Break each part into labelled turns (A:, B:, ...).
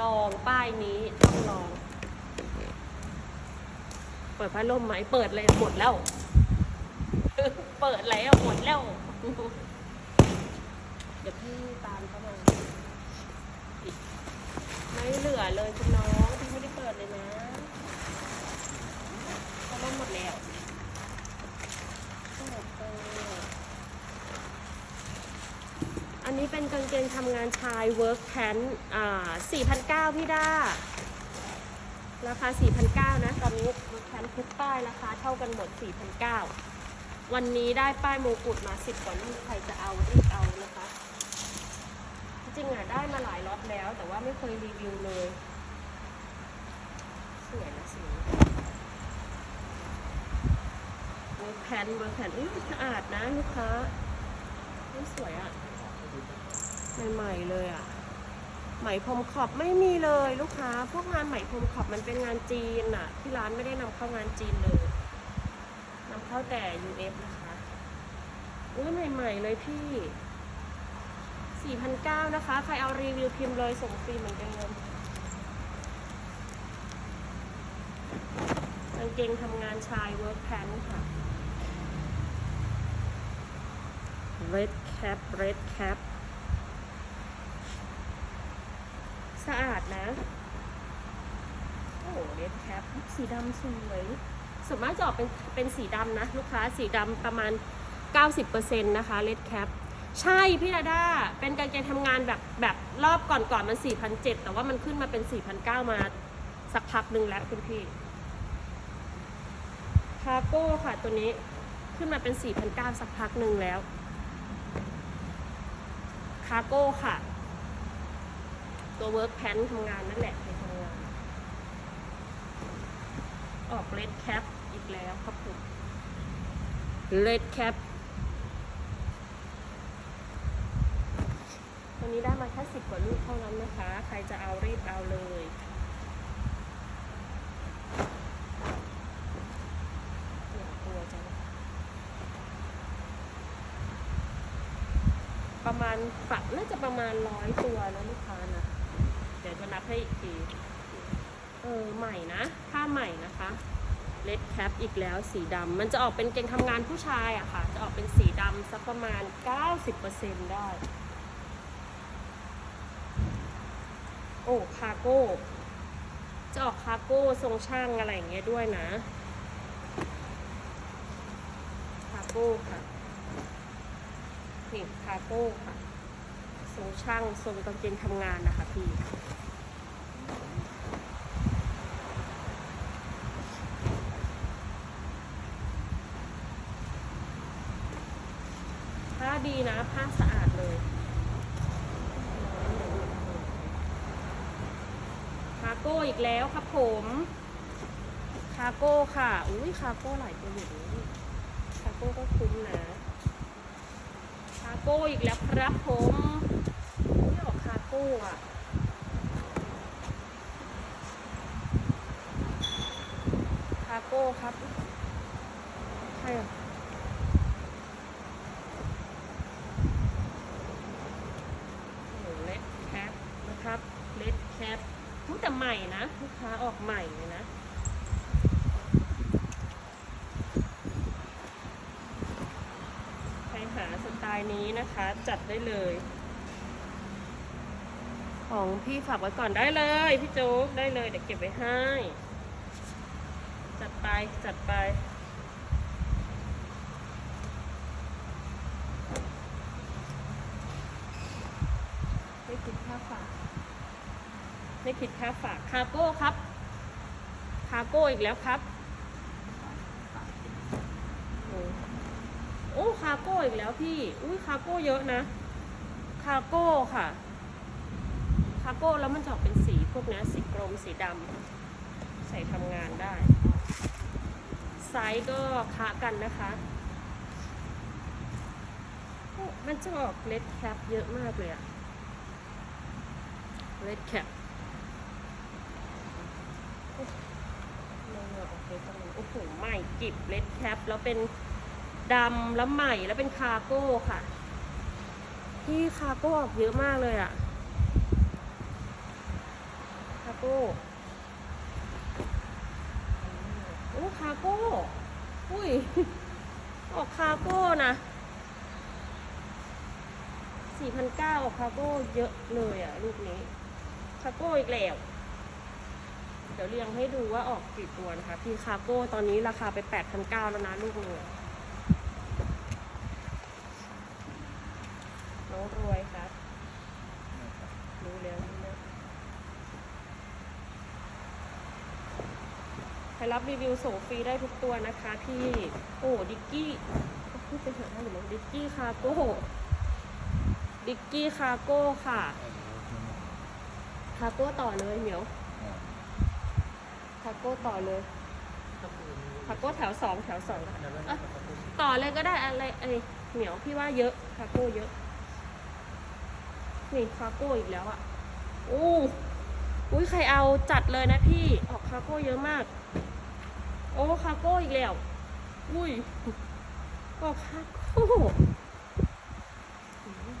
A: ลองป้ายนี้ต้องลอง เปิดพัดลมไหมเปิดเลยหมดแล้ว เปิดแล้วหมดแล้ว เดี๋ยวพี่ตามเข้ามาไม่เหลือเลยคุณน้องพี่ไม่ได้เปิดเลยนะพัดลมหมดแล้วหมดเลยอั นนี้เป็นกางเกงทำงานชาย work pant อ่า4,900 พี่ด้า ราคา 4,900 นะ ตอนนี้รถแคนทุกป้ายราคาเท่ากันหมด 4,900 วันนี้ได้ป้ายโมกุฎมา 10 กว่าลูกใครจะเอารีบเอานะคะ จริงๆอะ ได้มาหลายล็อตแล้ว แต่ว่าไม่เคยรีวิวเลยสวยนะสีเวิร์กแพนเวิร์กแพนอุ้ยสะอาดนะลูกค้าสวยอะ ใหม่ๆเลยอะไหมพรมขอบไม่มีเลยลูกค้า พวกงานไหมพรมขอบมันเป็นงานจีนอะที่ร้านไม่ได้นำเข้างานจีนเลยนำเข้าแต่ US นะคะอุ้ยใหม่ๆเลยพี่4,900นะคะ ใครเอารีวิวพิมพ์เลยส่งฟรีเหมือนกันเลยกางเกงทำงานชาย work pant ค่ะ red cap red cap สะอาดนะ โอ้เรดแคปสีดำสวยส่วนมากจะออกเป็นเป็นสีดำนะ ลูกค้าสีดำประมาณ 90%นะคะเรดแคปใช่พี่ดาด้าเป็นการเกณฑ์ทำงานแบบแบบรอบก่อนก่อนๆมัน4,700แต่ว่ามันขึ้นมาเป็น4,900มาสักพักหนึ่งแล้วคุณพี่คาโก้ค่ะตัวนี้ขึ้นมาเป็น4,900สักพักหนึ่งแล้วคาโก้ค่ะ ตัวเวิร์กแพนทำงานนั่นแหละไปทำงานออกเลดแคปอีกแล้วครับผมเลดแคปวันนี้ได้มาแค่สิบกว่าลูกเท่านั้นนะคะ ใครจะเอารีบเอาเลยอยากกลัวจังประมาณฝักน่าจะประมาณร้อยตัวนะลูกค้านะ นับให้อีกที เออใหม่นะผ้าใหม่นะคะเลดแคปอีกแล้วสีดำมันจะออกเป็นเกงทำงานผู้ชายอะค่ะ จะออกเป็นสีดำสักประมาณ 90%ได้ โอ้คาโก้จะออกคาโก้ทรงช่างอะไรอย่างเงี้ยด้วยนะคาโก้ค่ะนี่คาโก้ค่ะทรงช่างทรงกางเกงทำงานนะคะพี่ ผ้าดีนะ ผ้าสะอาดเลย คาโก้อีก แล้วครับผมคาโก้ค่ะ อุ้ยคาโก้หลายตัวอยู่นี่คาโก้ก็คุ้มนะคาโก้อีกแล้วครับผมนี่ออกคาโก้อะคาโก้ครับใช่อะโอ้เลดแคปนะครับเลดแคปพูดแต่ใหม่นะลูกค้าออกใหม่เลยนะ ใครหา สไตล์นี้นะคะ จัดได้เลย ของพี่ฝากไว้ก่อนได้เลย พี่โจ๊กได้เลยเดี๋ยวเก็บไว้ให้ จัดไปจัดไปไม่คิดค่าฝากไม่คิดค่าฝากคาโก้ครับคาโก้อีกแล้วครับโอ้ โอ้คาโก้อีกแล้วพี่ อุ้ยคาโก้เยอะนะ คาโก้ค่ะ คาโก้แล้วมันจะออกเป็นสีพวกนี้สีกรมสีดำใส่ทำงานได้ ไซส์ก็คะกันนะคะมันจะออกเลดแคปเยอะมากเลยอะเลดแคปโอ้โหใหม่กิบเลดแคปแล้วเป็น ดำแล้วใหม่แล้วเป็นคาร์โก้ค่ะ ที่คาร์โก้ออกเยอะมากเลยอะ่ะโก้โอ้คาโก้ อุ้ย ออกคาโก้นะสี่พันเก้าออกคาโก้เยอะเลยอะลูกนี้ คาโก้อีกแล้ว เดี๋ยวเรียงให้ดูว่าออกกี่ตัวนะคะ พี่คาโก้ตอนนี้ราคาไปแปดพันเก้าแล้วนะลูกนึงองรวยครับรู้แล้วรู้แล้วใครรับรีวิวส่งฟรีได้ทุกตัวนะคะพี่โอ้ดิกกี้พูดไปเถอะนะหรือมันดิกกี้คาโก้ดิกกี้คาโก้ค่ะคาโก้ต่อเลยเหมียวคาโก้ต่อเลยคาโก้แถวสองแถวสองอะต่อเลยก็ได้อะไรไอเหมียวพี่ว่าเยอะคาโก้เยอะ นี่คาโก้อีกแล้วอะอู้อุ้ยใครเอาจัดเลยนะพี่ ออกคาโก้เยอะมาก โอ้คาโก้อีกแล้ว อุ้ยออกคาโก้อืม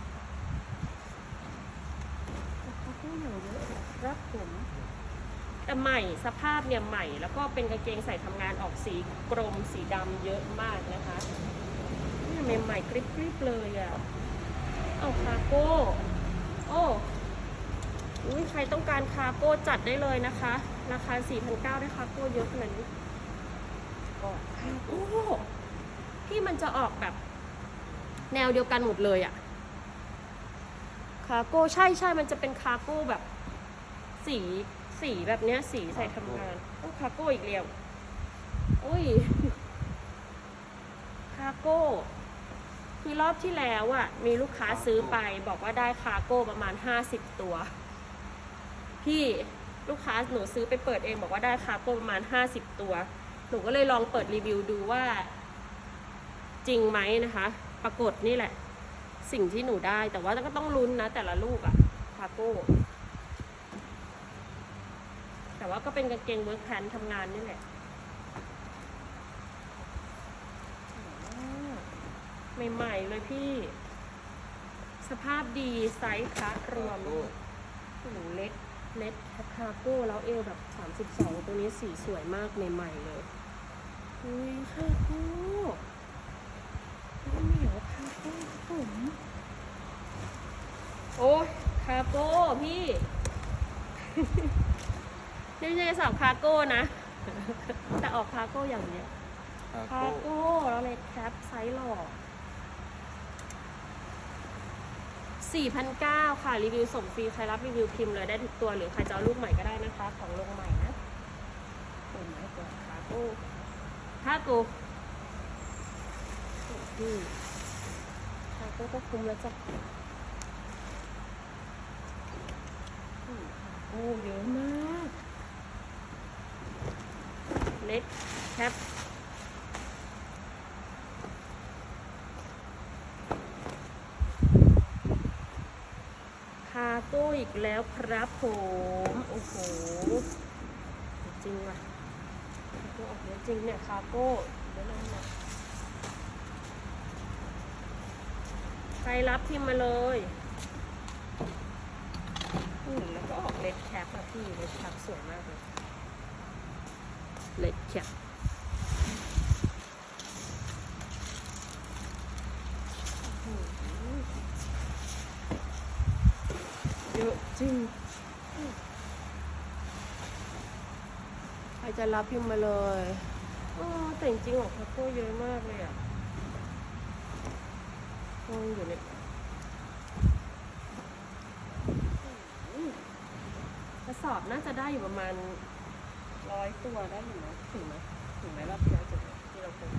A: ออกคาโก้อย่างเยอะเลยครับผม แต่ใหม่สภาพเนี่ยใหม่ แล้วก็เป็นกางเกงใส่ทำงานออกสีกรมสีดำเยอะมากนะคะนี่ยใหม่ๆกริบๆเลยอะ่ะ เอาคาโก้ โอ้อุ้ยใครต้องการคาโก้จัดได้เลยนะคะ ราคา 4,900ได้คาโก้เยอะขนาดนี้ ก็คาโก้ที่มันจะออกแบบ แนวเดียวกันหมดเลยอะ่ะคาโก้ใช่ใช่มันจะเป็นคาโก้แบบ สีสีแบบเนี้ย สีใส่ทำงานโอ้คาโก้อีกแล้วอุ้ยคาโก้คือรอบที่แล้วอะ่ะมีลูกค้าซื้อไปบอกว่าได้คาโก้ประมาณห้าสิบตัว พี่ลูกค้าหนูซื้อไปเปิดเองบอกว่าได้คาโก้ประมาณห้าสิบตัว หนูก็เลยลองเปิดรีวิวดูว่า จริงไหมนะคะ ปรากฏนี่แหละ สิ่งที่หนูได้แต่ว่าก็ต้องลุ้นนะ แต่ละลูกอะคาโก้แต่ว่าก็เป็นกางเกงเวิร์กแพนทำงานนี่แหละใหม่ๆเลยพี่ สภาพดีไซส์คัดรวมโอ้โหเล็กเล็กคาโก้แล้วเอวแบบ 32 ตัวนี้สีสวยมากใหม่ๆเลย อุ้ยคาโก้เหนียวคาโก้ผมโอ้ยคาโก้พี่นี่ไม่ใช่สอบคาโก้นะ แต่ออกคาโก้อย่างเดียวคาโก้แล้วเลยแคปไซส์หล่อ4,900ค่ะ รีวิวส่งฟรี ใครรับรีวิวพิมพ์เลยได้ทุกตัว หรือใครจะเอาลูกใหม่ก็ได้นะคะ ของลงใหม่นะเปิดไม้ก่อนคาโก้ คาโก้อืมคาโก้ก็คุ้มแล้วจ้ะอืมคาโก้เยอะมากเล็กแคปคาโก้อีกแล้วครับผม โอ้โห จริงว่ะ คาโก้ออกเยอะจริงเนี่ยคาโก้เดี๋ยวนั่นะใครรับพิมพ์มาเลยอืมแล้วก็ออกเล็ดแคปอะพี่เล็ดแคปสวยมากเลยเล็ดแคปเยอะจริง ใคร จะรับพิมพ์มาเลยโอ้แต่จริงๆของคาโก้เยอะมากเลยอะโอ้อยู่ในอืมกระสอบน่าจะได้อยู่ประมาณร้อยตัวได้อยู่ไหมถึงไหมถึงไหมรอบที่แล้วจุดที่เราเคย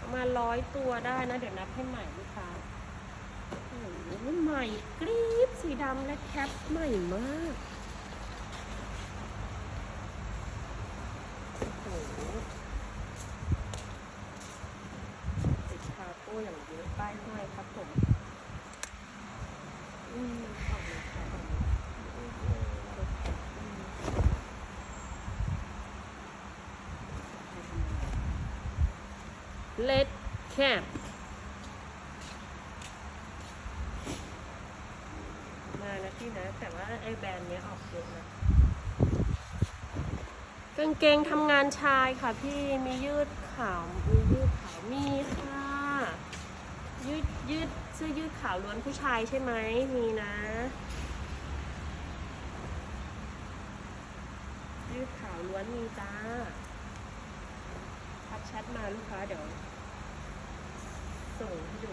A: ประมาณร้อยตัวได้นะ เดี๋ยวนับให้ใหม่ลูกค้าโอ้โหใหม่กรี๊บสีดำและแคปใหม่มากโอ้โหติดคาโก้อย่างเยอะป้ายห้อยครับผมอืมออกเลยค่ะออกเลยอื มเลดแคปมานะพี่นะ แต่ว่าไอ้แบรนด์เนี้ยออกเยอะนะกางเกงทำงานชายค่ะพี่มียืดขาวมียืดขาวมีค่ะยืดยืดเสื้อยืดขาวล้วนผู้ชายใช่ไหมมีนะ ยืดขาวล้วนมีจ้าทักแชทมาลูกค้าเดี๋ยว ส่งให้ดู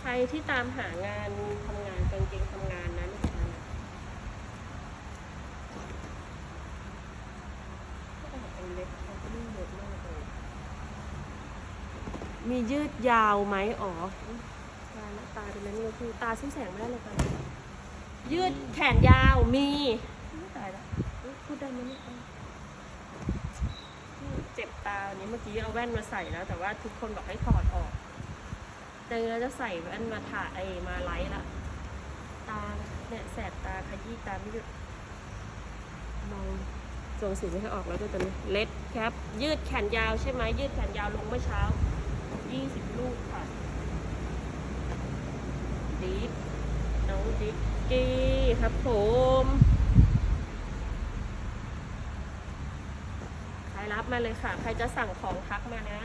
A: ใครที่ตามหางานทำงานกางเกงทำงานนะลูกค้านะเป็นเล็กเขาก็ไม่เยอะมากเลยมียืดยาวไหมอ๋อตาละตาเป็นนั้นเลยคือตาสู้แสงไม่ได้เลยตอนนี้ยืดแขนยาวมีอุ๊ยตายละอุ๊ยพูดได้ไหมเนี่ยเจ็บตาวันนี้เมื่อกี้เอาแว่นมาใส่แล้ว แต่ว่าทุกคนบอกให้ถอดออกเจอแล้วจะใส่แว่นมาถ่ายไอมาไลท์ละตาเนี่ยแสบตาขยี้ตาไม่หยุดมองทรงสีไม่ให้ออกแล้วด้วยตอนนี้เล็ดแคปยืดแขนยาวใช่ไหมยืดแขนยาวลงเมื่อเช้า 20 ลูกค่ะดิกน้องดิกกี้ครับผม ใครรับ มาเลยค่ะ ใครจะสั่งของทักมานะ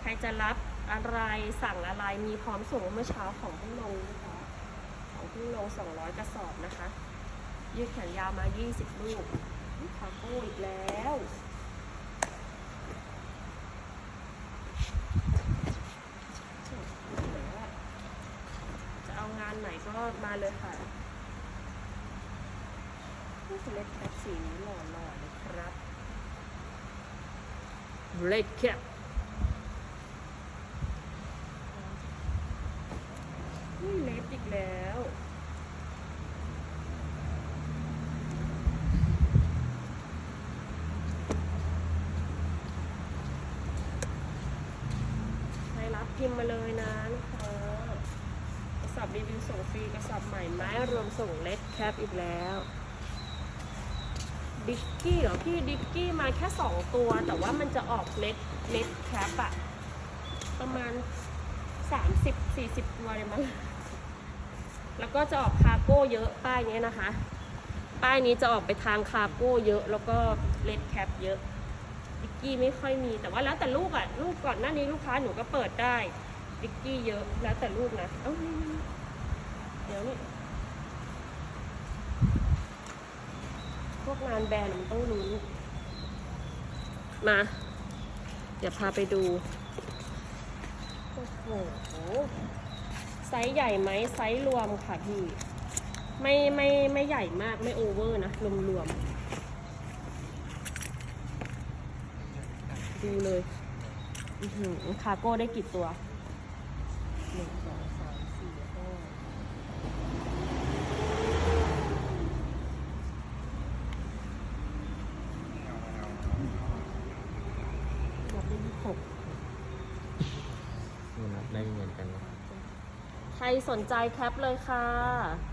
A: ใครจะรับอะไรสั่งอะไรมีพร้อมส่งเมื่อเช้าของพิ่งลงนะคะของพิ่งลง200กระสอบนะคะ ยืดแขนยาวมา20ลูกอุ๊ยคาโก้อีกแล้วจะเอางานไหนก็มาเลยค่ะ เล็ดแคปสีนี้หล่อๆเลยครับเล็ดแคปอุ้ยเล็บอีกแล้วใครรับพิมพ์มาเลยนะลูกค้ากระสอบรีวิวส่งฟรีกระสอบใหม่ไม้รวมส่งเล็ดแคปอีกแล้ว ดิกกี้เหรอพี่ดิกกี้มาแค่สองตัว แต่ว่ามันจะออกเล็ดเล็ดแคปอะประมาณสามสิบสี่สิบตัวเลยมั้งแล้วก็จะออกคาร์โก้เยอะป้ายนี้นะคะ ป้ายนี้จะออกไปทางคาร์โก้เยอะแล้วก็เลดแคปเยอะดิกกี้ไม่ค่อยมีแต่ว่าแล้วแต่ลูกอะลูกก่อนหน้านี้ลูกค้าหนูก็เปิดได้ดิกกี้เยอะแล้วแต่ลูกนะเอ้านี่เดี๋ยวนี่ พวกงานแบรนด์มันต้องลุ้มา เดี๋ยวพาไปดู โอ้โห ไซส์ใหญ่ไหมไซส์รวมค่ะพี่ ไม่ไม่ไม่ใหญ่มากไม่โอเวอร์นะ รวมรวมๆดูเลย คาร์โก้ได้กี่ตัวหนึ่งสองสามสี่ห้านับได้ยี่สิบหก
B: มันนับได้เหมือนกันนะ
A: ใครส นใจแคปเลยค่ะ